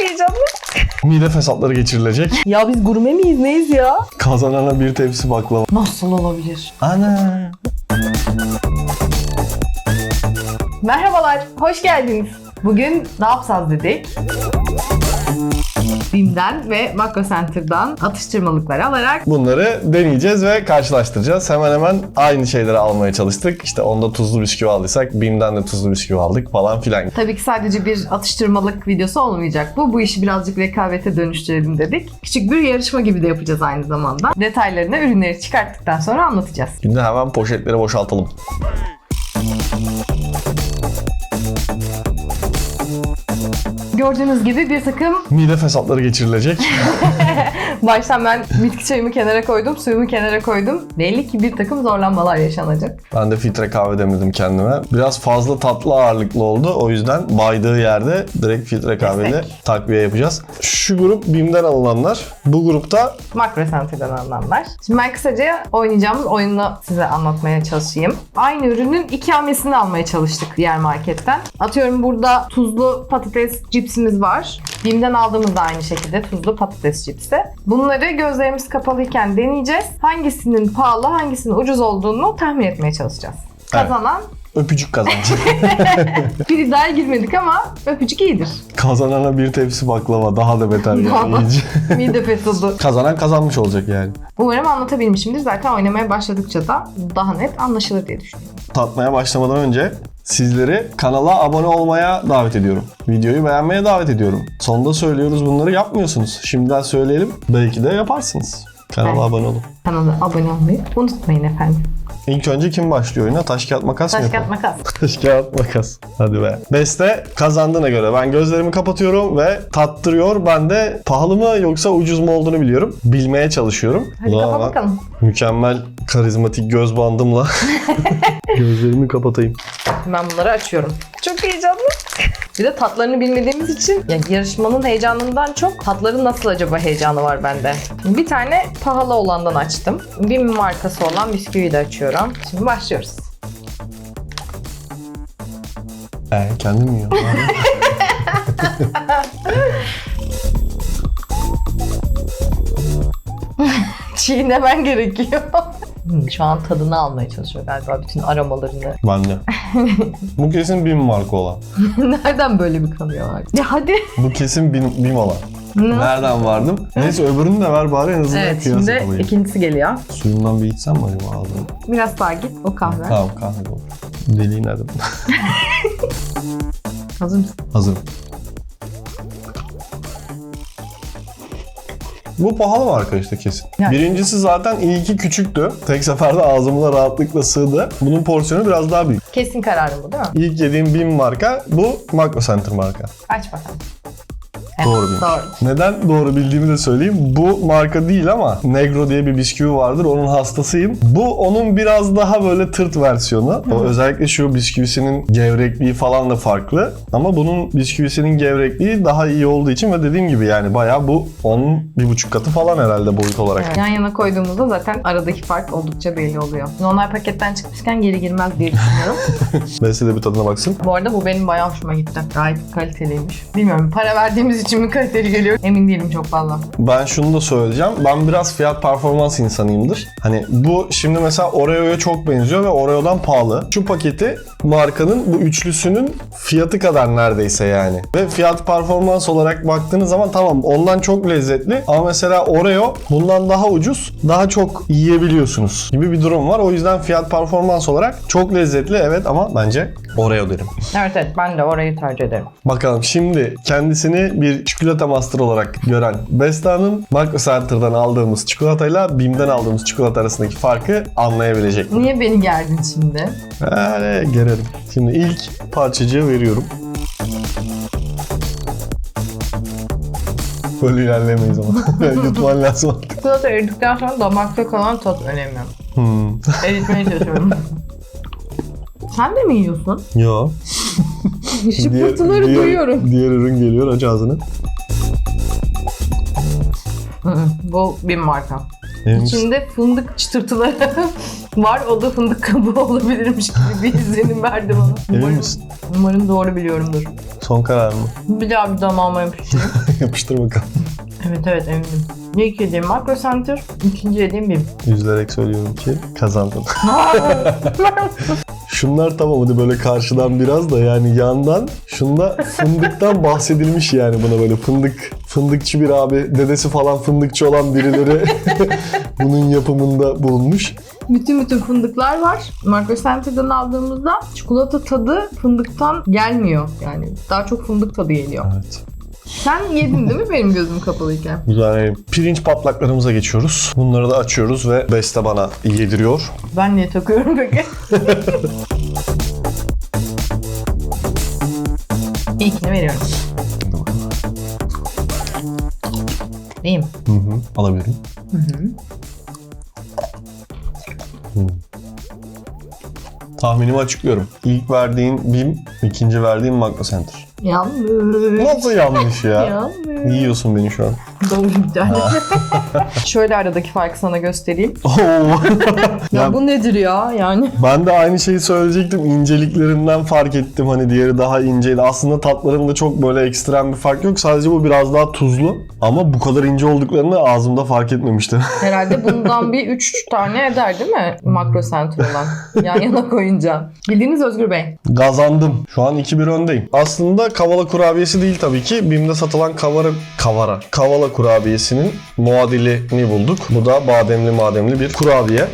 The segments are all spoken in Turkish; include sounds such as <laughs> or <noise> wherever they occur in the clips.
heyecanlı. Mide fesatları geçirilecek. Ya biz gurme miyiz neyiz ya? Kazanana bir tepsi baklava. Nasıl olabilir? Ana. Merhabalar, hoş geldiniz. Bugün ne yapsaz dedik? BİM'den ve Makro Center'dan atıştırmalıklar alarak Bunları deneyeceğiz ve karşılaştıracağız. Hemen hemen aynı şeyleri almaya çalıştık. İşte onda tuzlu bisküvi aldıysak BİM'den de tuzlu bisküvi aldık falan filan. tabii ki sadece bir atıştırmalık videosu olmayacak bu. Bu işi birazcık rekabete dönüştürelim dedik. Küçük bir yarışma gibi de yapacağız aynı zamanda. Detaylarını ürünleri çıkarttıktan sonra anlatacağız. Şimdi hemen poşetleri boşaltalım. Gördüğünüz gibi bir takım Mide fesatları geçirilecek. <laughs> baştan ben bitki çayımı kenara koydum, suyumu kenara koydum. Belli ki bir takım zorlanmalar yaşanacak. Ben de filtre kahve demledim kendime. Biraz fazla tatlı ağırlıklı oldu. O yüzden baydığı yerde direkt filtre kahveyle Destek. takviye yapacağız. Şu grup BİM'den alınanlar. Bu grupta Makro Center'dan alınanlar. Şimdi ben kısaca oynayacağımız oyunu size anlatmaya çalışayım. Aynı ürünün iki hamlesini almaya çalıştık diğer marketten. Atıyorum burada tuzlu patates cipsimiz var. Bim'den aldığımız da aynı şekilde tuzlu patates cipsi. Bunları gözlerimiz kapalıyken deneyeceğiz. Hangisinin pahalı, hangisinin ucuz olduğunu tahmin etmeye çalışacağız. Evet. Kazanan öpücük kazancı. <laughs> bir iddiaya girmedik ama öpücük iyidir. Kazanana bir tepsi baklava daha da beter Daha yani. iyice. <laughs> Mide fethudu. Kazanan kazanmış olacak yani. Umarım anlatabilmişimdir. Zaten oynamaya başladıkça da daha net anlaşılır diye düşünüyorum. Tatmaya başlamadan önce sizleri kanala abone olmaya davet ediyorum. Videoyu beğenmeye davet ediyorum. Sonunda söylüyoruz bunları yapmıyorsunuz. Şimdiden söyleyelim. Belki de yaparsınız. Kanala Evet. abone olun. Kanala abone olmayı unutmayın efendim. İlk önce kim başlıyor oyuna? Taş kağıt makas mı Taş yapalım? kağıt makas. <laughs> Taş kağıt makas. Hadi be. Beste kazandığına göre ben gözlerimi kapatıyorum ve tattırıyor. Ben de pahalı mı yoksa ucuz mu olduğunu biliyorum. Bilmeye çalışıyorum. Hadi O kapa bakalım. Mükemmel karizmatik göz bandımla <laughs> gözlerimi kapatayım. Ben bunları açıyorum. Çok heyecanlı. Bir de tatlarını bilmediğimiz için ya yarışmanın heyecanından çok tatların nasıl acaba heyecanı var bende. Bir tane pahalı olandan açtım. Bir markası olan bisküviyi de açıyorum. Şimdi başlıyoruz. Ee, kendim yiyorum? <laughs> Çiğnemen gerekiyor. Hmm, Şu an tadını almaya çalışıyor galiba bütün aromalarını. ben de. <laughs> Bu kesin BİM marka olan. Nereden böyle bir kanıyor var? Ya hadi. Bu kesin BİM, BİM olan. Ne? Nereden vardım? Neyse öbürünü de ver bari en azından Evet kıyas şimdi ikincisi geliyor. Suyumdan bir içsem mi acaba ağzına? Biraz daha git o kahve. Tamam kahve olur. Deliği nerede? <laughs> Hazır mısın? Hazırım. Bu pahalı marka işte kesin. Yani. Birincisi zaten ilki küçüktü. Tek seferde ağzıma rahatlıkla sığdı. Bunun porsiyonu biraz daha büyük. Kesin kararım bu değil mi? İlk yediğim BİM marka, bu Makro Center marka. Aç bakalım. Evet, Doğru bilmiş. Doğru. Neden doğru bildiğimi de söyleyeyim. Bu marka değil ama Negro diye bir bisküvi vardır. Onun hastasıyım. Bu onun biraz daha böyle tırt versiyonu. O özellikle şu bisküvisinin gevrekliği falan da farklı. Ama bunun bisküvisinin gevrekliği daha iyi olduğu için ve dediğim gibi yani bayağı bu onun bir buçuk katı falan herhalde boyut olarak. Evet, Yan yana koyduğumuzda zaten aradaki fark oldukça belli oluyor. Normal paketten çıkmışken geri girmez diye düşünüyorum. <laughs> Mesle de bir tadına baksın. Bu arada bu benim bayağı hoşuma gitti. Gayet kaliteliymiş. Bilmiyorum para verdiğimiz için mi kaliteli geliyor? Emin değilim çok fazla. Ben şunu da söyleyeceğim. Ben biraz fiyat performans insanıyımdır. Hani bu şimdi mesela Oreo'ya çok benziyor ve Oreo'dan pahalı. Şu paketi markanın bu üçlüsünün fiyatı kadar neredeyse yani. Ve fiyat performans olarak baktığınız zaman tamam ondan çok lezzetli ama mesela Oreo bundan daha ucuz, daha çok yiyebiliyorsunuz gibi bir durum var. O yüzden fiyat performans olarak çok lezzetli evet ama bence Oreo derim. Evet evet ben de orayı tercih ederim. Bakalım şimdi kendisini bir çikolata master olarak gören Besta'nın Makro Center'dan aldığımız çikolatayla Bim'den aldığımız çikolata arasındaki farkı anlayabilecek mi? Niye beni gerdin şimdi? Öyle gelelim. Şimdi ilk parçacığı veriyorum. Böyle ilerlemeyiz ama. <laughs> Yutman lazım. Çikolata eridikten sonra damakta kalan tat önemli. Hmm. Eritmeye çalışıyorum. <laughs> Sen de mi yiyorsun? Yo. <laughs> Şıpırtıları diğer, duyuyorum. Diğer ürün geliyor aç ağzını. Bu bir marka. Misin? İçinde fındık çıtırtıları <laughs> var. O da fındık kabuğu olabilirmiş gibi bir izlenim verdi bana. Emin Umarım, misin? umarım doğru biliyorumdur. Son karar mı? Bir daha bir damağıma yapıştırayım. <laughs> Yapıştır bakalım. evet evet eminim. İlk yediğim Macro Center, ikinci yediğim Bim. Üzülerek söylüyorum ki kazandın. Şunlar tamam hadi böyle karşıdan biraz da yani yandan şunda fındıktan <laughs> bahsedilmiş yani buna böyle fındık fındıkçı bir abi dedesi falan fındıkçı olan birileri <laughs> bunun yapımında bulunmuş. bütün bütün fındıklar var. Macro Center'dan aldığımızda çikolata tadı fındıktan gelmiyor. Yani daha çok fındık tadı geliyor. Evet. Sen yedin değil mi benim gözüm kapalıyken? Yani pirinç patlaklarımıza geçiyoruz. Bunları da açıyoruz ve Beste bana yediriyor. Ben niye takıyorum peki? <laughs> İlkini veriyorum. İyi mi? Hı hı. Alabilirim. Hı. Tahminimi açıklıyorum. İlk verdiğin BİM, ikinci verdiğin Magna Center. Yanlış. Nasıl yanlış ya? Yanlış. Yiyorsun beni şu an. Doğru tane. <laughs> Şöyle aradaki farkı sana göstereyim. Oo. <laughs> Ya, Ya bu nedir ya yani? ben de aynı şeyi söyleyecektim. İnceliklerinden fark ettim. Hani diğeri daha inceydi. Aslında tatlarında çok böyle ekstrem bir fark yok. Sadece bu biraz daha tuzlu. Ama bu kadar ince olduklarını ağzımda fark etmemiştim. <laughs> Herhalde bundan bir 3 tane eder değil mi? Makro center olan. Yan yana koyunca. Bildiğiniz Özgür Bey. Kazandım. Şu an 2-1 öndeyim. Aslında kavala kurabiyesi değil tabii ki. BİM'de satılan kavara, kavara, kavala kurabiyesinin muadilini bulduk. Bu da bademli mademli bir kurabiye.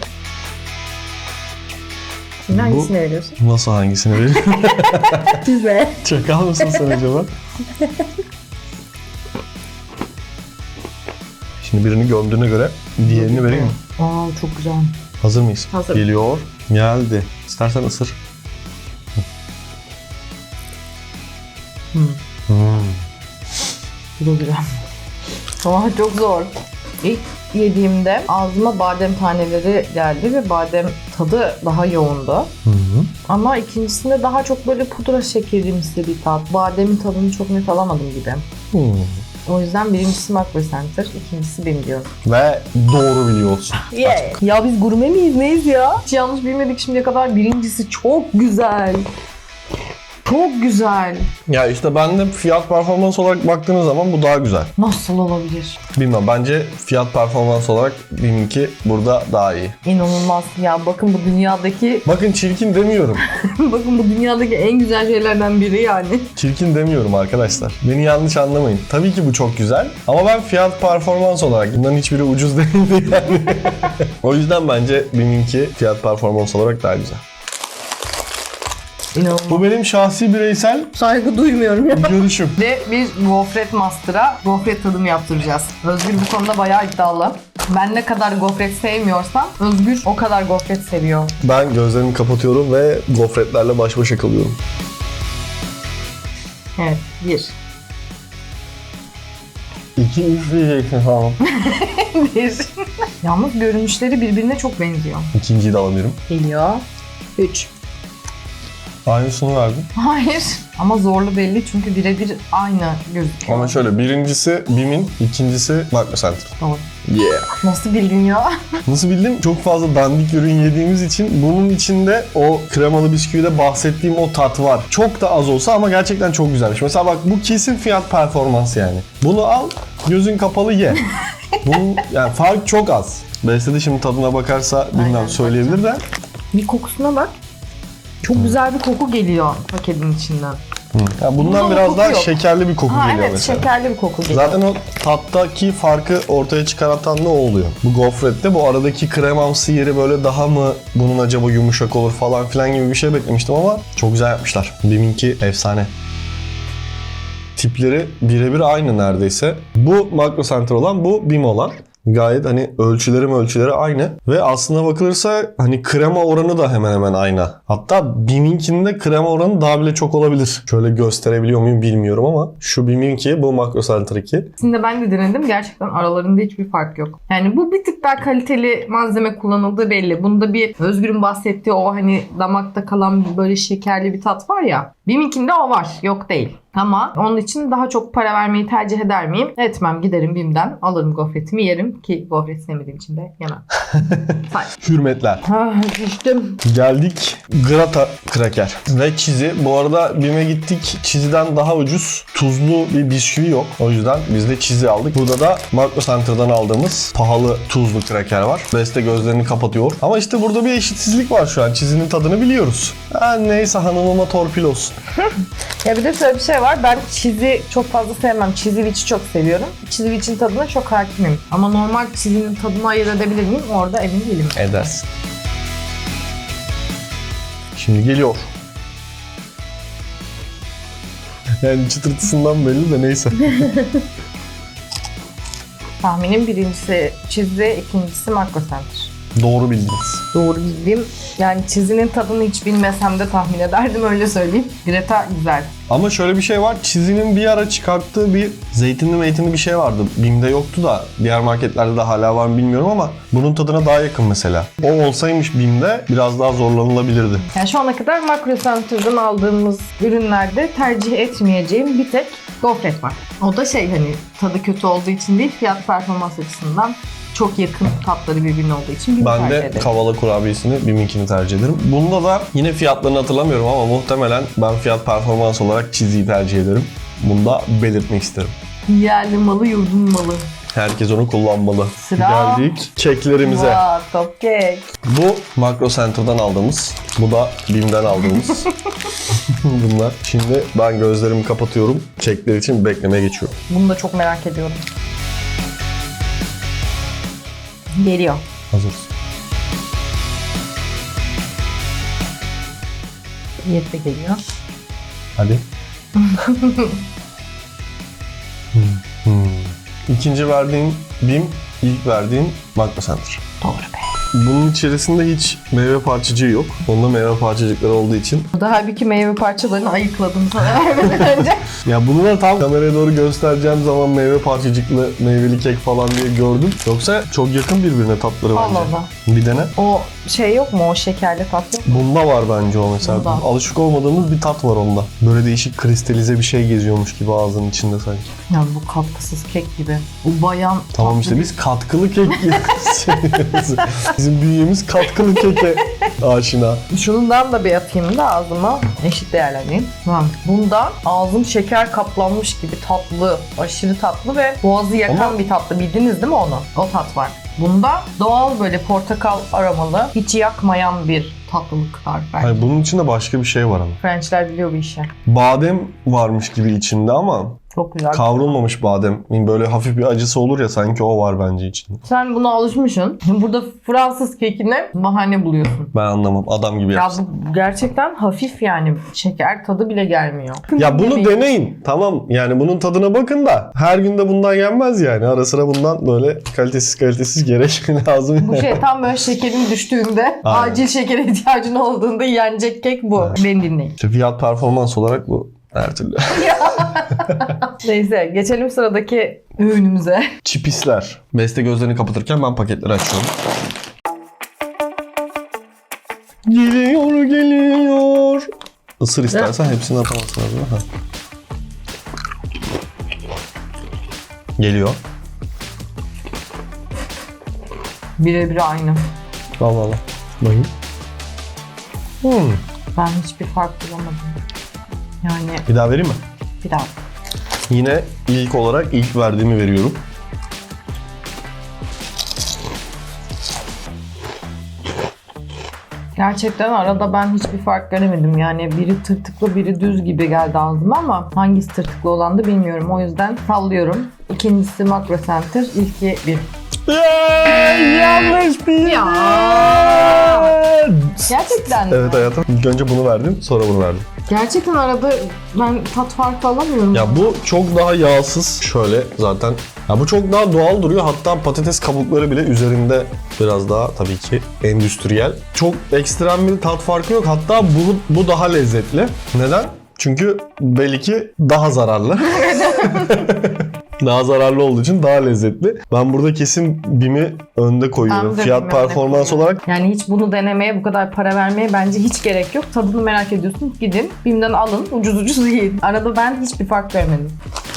Şimdi hangisini veriyorsun? Nasıl hangisini vereyim? Size. <laughs> Çakal mısın sen acaba? Şimdi birini gömdüğüne göre diğerini vereyim mi? Aa çok güzel. Hazır mıyız? Hazır. Geliyor. Geldi. İstersen ısır. Hı. Hmm. Bu da güzel. Ama çok zor. İlk yediğimde ağzıma badem taneleri geldi ve badem tadı daha yoğundu. Hı hı. Ama ikincisinde daha çok böyle pudra şekerimsi bir tat. Bademin tadını çok net alamadım gibi. Hmm. O yüzden birincisi Macro Center, ikincisi benim diyorum. Ve doğru biliyorsun. <laughs> Ya biz gurme miyiz neyiz ya? Hiç yanlış bilmedik şimdiye kadar. Birincisi çok güzel. Çok güzel. Ya işte ben de fiyat performans olarak baktığınız zaman bu daha güzel. Nasıl olabilir? Bilmem bence fiyat performans olarak benimki burada daha iyi. İnanılmaz. Ya bakın bu dünyadaki Bakın çirkin demiyorum. <laughs> bakın bu dünyadaki en güzel şeylerden biri yani. Çirkin demiyorum arkadaşlar. Beni yanlış anlamayın. Tabii ki bu çok güzel. Ama ben fiyat performans olarak bunların hiçbiri ucuz <laughs> değildi yani. <laughs> o yüzden bence benimki fiyat performans olarak daha güzel. İnanılmaz. Bu benim şahsi bireysel Saygı duymuyorum ya. görüşüm. Ve bir gofret master'a gofret tadımı yaptıracağız. Özgür bu konuda bayağı iddialı. Ben ne kadar gofret sevmiyorsam Özgür o kadar gofret seviyor. Ben gözlerimi kapatıyorum ve gofretlerle baş başa kalıyorum. Evet, bir. İki üç diyeceksin tamam. <laughs> bir. Yalnız görünüşleri birbirine çok benziyor. İkinciyi de alabilirim. Geliyor. Üç. Aynısını verdim. Hayır. Ama zorlu belli çünkü birebir aynı gözüküyor. Ama şöyle birincisi BİM'in, ikincisi Magna Center. Doğru. Yeah. Nasıl bildin ya? <laughs> Nasıl bildim? Çok fazla dandik ürün yediğimiz için bunun içinde o kremalı bisküvide bahsettiğim o tat var. Çok da az olsa ama gerçekten çok güzelmiş. Mesela bak bu kesin fiyat performans yani. Bunu al, gözün kapalı ye. <laughs> Bunun yani fark çok az. Beste de şimdi tadına bakarsa bilmem Aynen, söyleyebilir de. Bir kokusuna bak. Çok güzel bir koku geliyor paketin içinden. Ya bundan Bundan biraz koku daha yok. şekerli bir koku Ha geliyor evet mesela. şekerli bir koku geliyor. Zaten o tattaki farkı ortaya çıkartan ne oluyor? Bu gofrette bu aradaki kremamsı yeri böyle daha mı bunun acaba yumuşak olur falan filan gibi bir şey beklemiştim ama çok güzel yapmışlar. Biminki efsane. Tipleri birebir aynı neredeyse. Bu Makro Center olan bu BİM olan. Gayet hani ölçüleri ölçüleri aynı ve aslına bakılırsa hani krema oranı da hemen hemen aynı. Hatta BİM'inkinde krema oranı daha bile çok olabilir. Şöyle gösterebiliyor muyum bilmiyorum ama şu BİM'inki bu Makro Center 2. İkisini de ben de denedim. Gerçekten aralarında hiçbir fark yok. Yani bu bir tık daha kaliteli malzeme kullanıldığı belli. Bunda bir Özgür'ün bahsettiği o hani damakta kalan böyle şekerli bir tat var ya. BİM'inkinde o var. Yok değil. Ama onun için daha çok para vermeyi tercih eder miyim? Etmem. Giderim BİM'den. Alırım gofretimi yerim. Ki gofret sevmediğim için de yemem. <laughs> Hürmetler. Düştüm. Geldik grata kraker ve çizi. Bu arada BİM'e gittik. Çiziden daha ucuz tuzlu bir bisküvi yok. O yüzden biz de çizi aldık. Burada da Makro Center'dan aldığımız pahalı tuzlu kraker var. Beste gözlerini kapatıyor. Ama işte burada bir eşitsizlik var şu an. Çizinin tadını biliyoruz. Ha, neyse hanımıma torpil olsun. <laughs> Ya bir de şöyle bir şey var. Ben çizi çok fazla sevmem. Çiziviçi çok seviyorum. Çiziviçin tadına çok hakimim. Ama normal çizinin tadını ayırt edebilir miyim? Orada emin değilim. Edersin. Şimdi geliyor. Yani çıtırtısından belli de neyse. <laughs> Tahminim birincisi çizi, ikincisi makro center. Doğru bildiniz. Doğru bildiğim yani çizinin tadını hiç bilmesem de tahmin ederdim öyle söyleyeyim. Greta güzel. Ama şöyle bir şey var. Çizinin bir ara çıkarttığı bir zeytinli meytinli bir şey vardı. Bim'de yoktu da diğer marketlerde de hala var mı bilmiyorum ama bunun tadına daha yakın mesela. O olsaymış Bim'de biraz daha zorlanılabilirdi. Yani şu ana kadar makro center'dan aldığımız ürünlerde tercih etmeyeceğim bir tek gofret var. O da şey hani tadı kötü olduğu için değil fiyat performans açısından çok yakın tatları birbirine olduğu için bir Ben tercih de ederim. kavala kurabiyesini Bim'inkini tercih ederim. Bunda da yine fiyatlarını hatırlamıyorum ama muhtemelen ben fiyat performans olarak çiziyi tercih ederim. Bunu da belirtmek isterim. Yerli malı yurdun malı. Herkes onu kullanmalı. Sıra- Geldik keklerimize. Vaa cupcake. Bu Makro Center'dan aldığımız. Bu da Bim'den aldığımız. <laughs> Bunlar. Şimdi ben gözlerimi kapatıyorum. Kekler için beklemeye geçiyorum. Bunu da çok merak ediyorum. Geliyor. Hazırız. Niyet de geliyor. Hadi. <laughs> Hmm, hmm. İkinci verdiğin Bim, ilk verdiğin Makro Center. Doğru be. Bunun içerisinde hiç meyve parçacığı yok. Onda meyve parçacıkları olduğu için. Burada halbuki meyve parçalarını ayıkladım sana <laughs> vermeden önce. Ya bunu da tam kameraya doğru göstereceğim zaman meyve parçacıklı meyveli kek falan diye gördüm. Yoksa çok yakın birbirine tatları bence. Allah Allah. Bir dene. O şey yok mu? O şekerli tat yok mu? Bunda var bence o mesela. Bunda. Alışık olmadığımız bir tat var onda. Böyle değişik kristalize bir şey geziyormuş gibi ağzının içinde sanki. Ya bu katkısız kek gibi. O bayan Tamam tatlı işte biz katkılı kek <laughs> seviyoruz. Bizim bünyemiz katkılı keke aşina. Şundan da bir atayım da ağzıma eşit değerlendireyim. Tamam. Bunda ağzım şeker kaplanmış gibi tatlı, aşırı tatlı ve boğazı yakan Ama- bir tatlı. Bildiniz değil mi onu? O tat var. Bunda doğal böyle portakal aromalı, hiç yakmayan bir tatlılık var bence. Hayır bunun içinde başka bir şey var ama. Frenchler biliyor bu işi. Badem varmış gibi içinde ama Çok güzel. kavrulmamış badem. Böyle hafif bir acısı olur ya sanki o var bence içinde. Sen buna alışmışsın. Burada Fransız kekine bahane buluyorsun. Ben anlamam. Adam gibi Ya yapsın. bu gerçekten hafif yani. Şeker tadı bile gelmiyor. Ya bunu Yemeği- deneyin. Tamam yani bunun tadına bakın da her günde bundan yenmez yani. Ara sıra bundan böyle kalitesiz kalitesiz gerek <laughs> lazım. Bu şey tam böyle şekerin düştüğünde, Aynen. acil şekere <laughs> ihtiyacın olduğunda yenecek kek bu. Beni dinleyin. İşte fiyat performans olarak bu her türlü. <laughs> <laughs> Neyse geçelim sıradaki ürünümüze. Çipisler. Beste gözlerini kapatırken ben paketleri açıyorum. Geliyor geliyor. Isır istersen hepsini atamazsın abi. Ha. Geliyor. Birebir aynı. Allah Allah. Bakayım. Hmm. Ben hiçbir fark bulamadım. Yani Bir daha vereyim mi? Daha. Yine ilk olarak ilk verdiğimi veriyorum. Gerçekten arada ben hiçbir fark göremedim. Yani biri tırtıklı biri düz gibi geldi ağzıma ama hangisi tırtıklı olandı bilmiyorum. O yüzden sallıyorum. İkincisi Macro Center, ilki bir. Yanlış bir Ya. Gerçekten mi? Evet hayatım. İlk önce bunu verdim, sonra bunu verdim. Gerçekten arada ben tat farkı alamıyorum. Ya bu çok daha yağsız. Şöyle zaten. Ya bu çok daha doğal duruyor. Hatta patates kabukları bile üzerinde biraz daha tabii ki endüstriyel. Çok ekstrem bir tat farkı yok. Hatta bu, bu daha lezzetli. Neden? Çünkü belli ki daha zararlı. <laughs> <laughs> daha zararlı olduğu için daha lezzetli. Ben burada kesin BİM'i önde koyuyorum. Ben de Fiyat ne performans koyuyorum. olarak Yani hiç bunu denemeye, bu kadar para vermeye bence hiç gerek yok. Tadını merak ediyorsunuz. Gidin BİM'den alın. Ucuz ucuz yiyin. Arada ben hiçbir fark görmedim.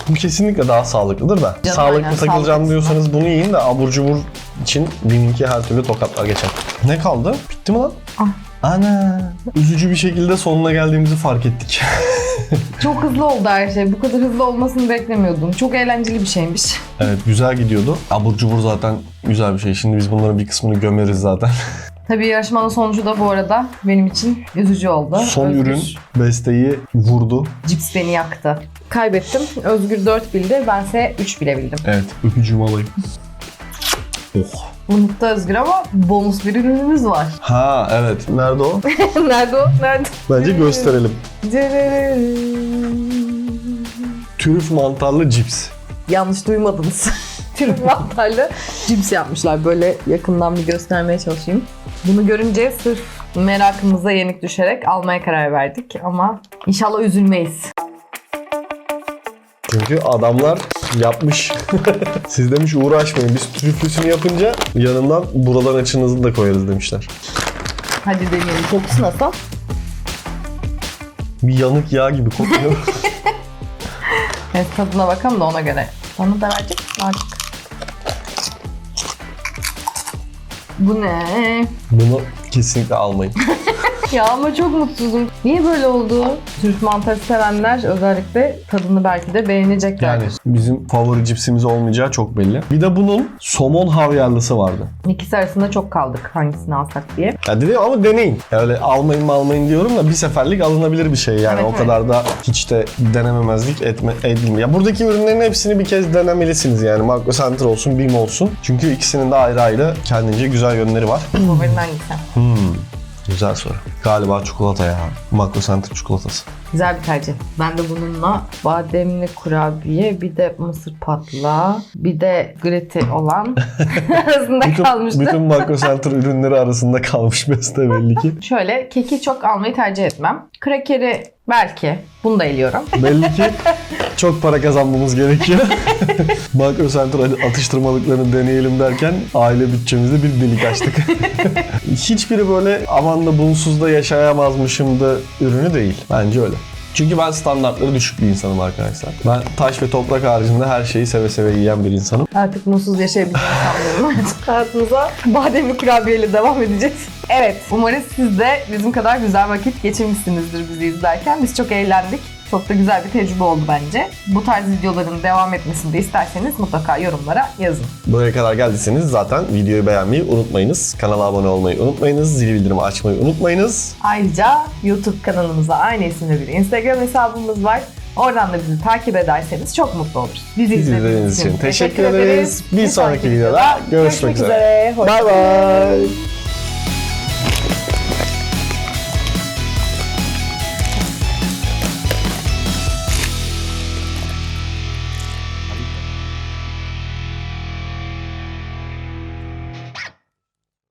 bu kesinlikle daha sağlıklıdır da. Canım Sağlıklı aynen, takılacağım sağlıklı diyorsanız bunu yiyin de abur cubur için BİM'inki her türlü tokatlar geçer. Ne kaldı? Bitti mi lan? Ah. Ana. Üzücü bir şekilde sonuna geldiğimizi fark ettik. <laughs> <laughs> Çok hızlı oldu her şey. Bu kadar hızlı olmasını beklemiyordum. Çok eğlenceli bir şeymiş. evet güzel gidiyordu. Abur cubur zaten güzel bir şey. Şimdi biz bunların bir kısmını gömeriz zaten. <laughs> Tabii yarışmanın sonucu da bu arada benim için üzücü oldu. Son Özgür ürün besteyi vurdu. Cips beni yaktı. Kaybettim. Özgür 4 bildi. Bense 3 bilebildim. Evet öpücüğümü alayım. Oh. Unuttu Özgür ama bonus bir ürünümüz var. Ha evet. Nerede o? <laughs> Nerede o? Nerede? Bence gösterelim. Trüf mantarlı cips. Yanlış duymadınız. <laughs> Türk <laughs> mantarlı cips yapmışlar. Böyle yakından bir göstermeye çalışayım. Bunu görünce sırf merakımıza yenik düşerek almaya karar verdik ama inşallah üzülmeyiz. Çünkü adamlar yapmış. <laughs> Siz demiş uğraşmayın. Biz trüflüsünü yapınca yanından buralar açınızı da koyarız demişler. Hadi deneyelim. Kokusu nasıl? Bir yanık yağ gibi kokuyor. <laughs> <laughs> Evet, tadına bakalım da ona göre. Onu da verecek misin artık? Bu ne? Bunu kesinlikle almayın. <laughs> Ya ama çok mutsuzum. Niye böyle oldu? Türk mantarı sevenler özellikle tadını belki de beğeneceklerdir. Yani bizim favori cipsimiz olmayacağı çok belli. Bir de bunun somon havyarlısı vardı. İkisi arasında çok kaldık hangisini alsak diye. Ya dedi ama deneyin. Öyle almayın mı almayın diyorum da bir seferlik alınabilir bir şey yani. Evet, o evet. kadar da hiç de denememezlik etme, edilmiyor. Ya buradaki ürünlerin hepsini bir kez denemelisiniz yani. Makro Center olsun, BİM olsun. Çünkü ikisinin de ayrı ayrı kendince güzel yönleri var. Favorin hangisi? Hmm, güzel soru. Galiba çikolata ya. Makro Center çikolatası. Güzel bir tercih. Ben de bununla bademli kurabiye, bir de mısır patlağı, bir de greti olan <laughs> arasında Bütün, kalmıştı. bütün Makro Center <laughs> ürünleri arasında kalmış beste belli ki. Şöyle keki çok almayı tercih etmem. Krakeri belki. Bunu da eliyorum. Belli ki <laughs> çok para kazanmamız gerekiyor. <laughs> Makro Center atıştırmalıklarını deneyelim derken aile bütçemizde bir delik açtık. <laughs> Hiçbiri böyle aman da bunsuz da yaşayamazmışım da ürünü değil. Bence öyle. Çünkü ben standartları düşük bir insanım arkadaşlar. Ben taş ve toprak haricinde her şeyi seve seve yiyen bir insanım. Artık mutsuz yaşayabileceğini sanmıyorum. <laughs> Hayatımıza bademli kurabiyeyle devam edeceğiz. Evet, umarız siz de bizim kadar güzel vakit geçirmişsinizdir bizi izlerken. Biz çok eğlendik. Çok da güzel bir tecrübe oldu bence. Bu tarz videoların devam etmesini de isterseniz mutlaka yorumlara yazın. Buraya kadar geldiyseniz zaten videoyu beğenmeyi unutmayınız. Kanala abone olmayı unutmayınız. Zil bildirimi açmayı unutmayınız. Ayrıca YouTube kanalımıza aynı isimde bir Instagram hesabımız var. Oradan da bizi takip ederseniz çok mutlu oluruz. Bizi izlediğiniz için teşekkür ederiz. Bir sonraki videoda görüşmek üzere. Hoşça Bay kalın. bay.